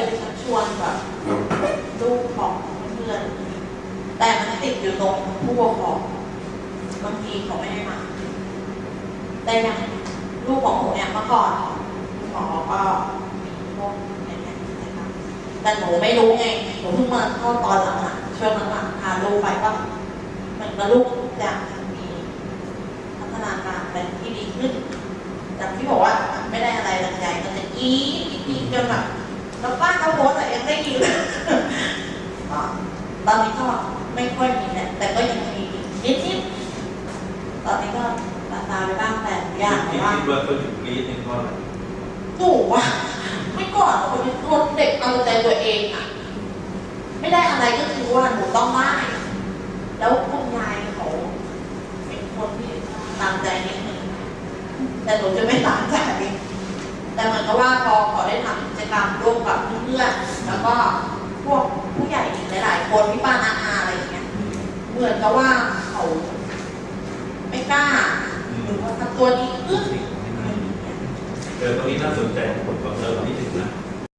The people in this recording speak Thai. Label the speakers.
Speaker 1: ยไปชักชวนแบบลูกของเพื่อนๆแต่มันติดอยู่ตรงผู้ปกครองบางทีเขาไม่ได้มา แต่อย่างลูกของหนูเนี่ยเมื่อก่อนคุณหมอก็มีพวกอย่างเงี้ยนะครับแต่หนูไม่รู้ไงหนูเพิ่งมาเข้าตอนหลังอะช่วงหลังๆพาลูกไปก็เหมือนกับลูกจะมีพัฒนาการเป็นที่ดีขึ้นจากที่บอกว่าไม่ได้อะไรลำใหญ่มันจะอีอีจนแบบ แล้วป้าเขาโพสต์แต่เองได้ยินก็ตอนนี้ก็ไม่ค่อยมีแหละแต่ก็ยังมีนิดนิดๆตอนนี้ก็ตาตาไปบ้างแต่อยาก
Speaker 2: ที่
Speaker 1: ว่า
Speaker 2: คิดว่าเขาถึงกรี๊ดเนี่ยเพราะอะไร
Speaker 1: ถูกว่าไม่ก่อนคนเป็นคนเด็กเอาใจตัวเองอะไม่ได้อะไรก็คือว่าหนูต้องได้แล้วคุณยายเขาเป็นคนที่ตามใจนิดนึงแต่หนูจะไม่ตามใจ แต่เหมือนกับว่าพอเขาได้ทำกิจกรรมร่วมกับเพื่อนๆแล้วก็พวกผู้ใหญ่อีกหลายๆคนพี่ป้านาอาอะไรอย่างเงี้ยเหมือนกับว่าเขาไม่กล้าหรือว่าทำตัวดีขึ้นอะไรอย่างเงี้ย
Speaker 2: เออตรงนี้น่าสนใจผลของเราที่ถึงนะ